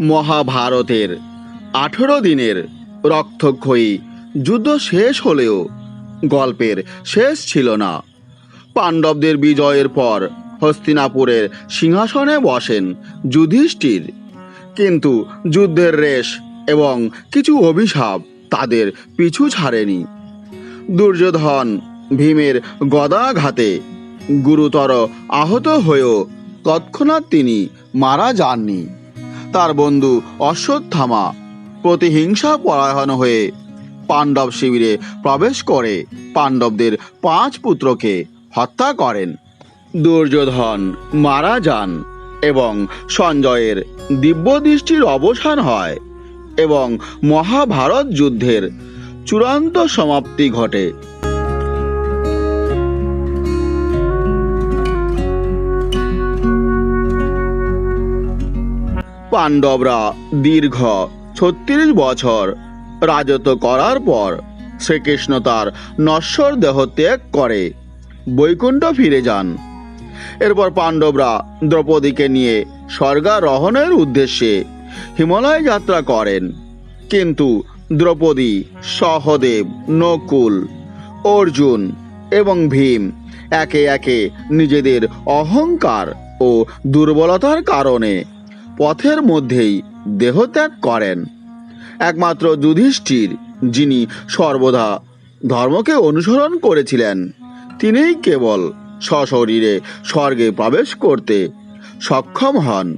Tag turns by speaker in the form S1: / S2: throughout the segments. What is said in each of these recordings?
S1: মহাভারতের আঠেরো দিনের রক্তক্ষয়ী যুদ্ধ শেষ হলেও গল্পের শেষ ছিল না। পাণ্ডবদের বিজয়ের পর হস্তিনাপুরের সিংহাসনে বসেন যুধিষ্ঠির। কিন্তু যুদ্ধের রেশ এবং কিছু অভিশাপ তাদের পিছু ছাড়েনি। দুর্যোধন ভীমের গদাঘাতে গুরুতর আহত হয়েও তৎক্ষণাৎ তিনি মারা যাননি। তার বন্ধু অশ্বত্থামা প্রতিহিংসা পরায়ণ হয়ে পাণ্ডব শিবিরে প্রবেশ করে পাণ্ডবদের পাঁচ পুত্রকে হত্যা করেন। দুর্যোধন মারা যান এবং সঞ্জয়ের দিব্যদৃষ্টির অবসান হয় এবং মহাভারত যুদ্ধের চূড়ান্ত সমাপ্তি ঘটে। পাণ্ডবরা দীর্ঘ ছত্রিশ বছর রাজত্ব করার পর শ্রীকৃষ্ণ তার নশ্বর দেহ ত্যাগ করে বৈকুণ্ঠ ফিরে যান। এরপর পাণ্ডবরা দ্রৌপদীকে নিয়ে স্বর্গারোহণের উদ্দেশ্যে হিমালয় যাত্রা করেন। কিন্তু দ্রৌপদী, সহদেব, নকুল, অর্জুন এবং ভীম একে একে নিজেদের অহংকার ও দুর্বলতার কারণে পথের মধ্যেই দেহত্যাগ করেন। একমাত্র যুধিষ্ঠির, যিনি সর্বদা ধর্মকে অনুসরণ করেছিলেন, তিনিই কেবল সশরীরে স্বর্গে প্রবেশ করতে সক্ষম হন।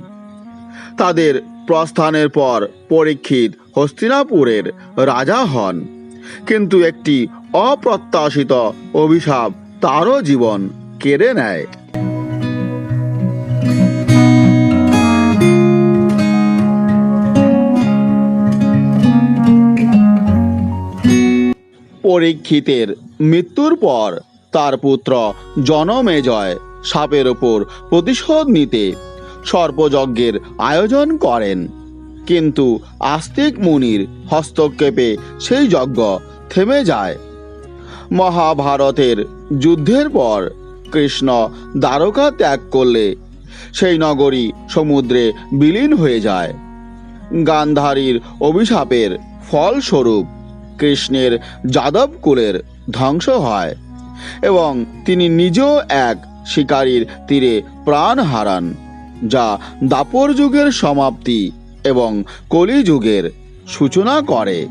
S1: তাদের প্রস্থানের পর পরীক্ষিত হস্তিনাপুরের রাজা হন, কিন্তু একটি অপ্রত্যাশিত অভিশাপ তারও জীবন কেড়ে নেয়। পরীক্ষিতের মৃত্যুর পর তার পুত্র জনমেজয় সাপের ওপর প্রতিশোধ নিতে সর্পযজ্ঞের আয়োজন করেন। কিন্তু আস্তিক মুনির হস্তক্ষেপে সেই যজ্ঞ থেমে যায়। মহাভারতের যুদ্ধের পর কৃষ্ণ দ্বারকা ত্যাগ করলে সেই নগরী সমুদ্রে বিলীন হয়ে যায়। গান্ধারীর অভিশাপের ফলস্বরূপ কৃষ্ণের যাদব কুলের ধ্বংস হয় এবং তিনি নিজেও এক শিকারীর তীরে প্রাণ হারান, যা দাপর যুগের সমাপ্তি এবং কলি যুগের সূচনা করে।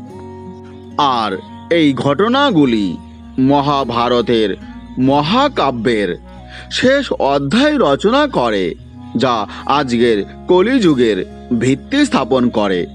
S1: আর এই ঘটনাগুলি মহাভারতের মহাকাব্যের শেষ অধ্যায় রচনা করে, যা আজকের কলিযুগের ভিত্তি স্থাপন করে।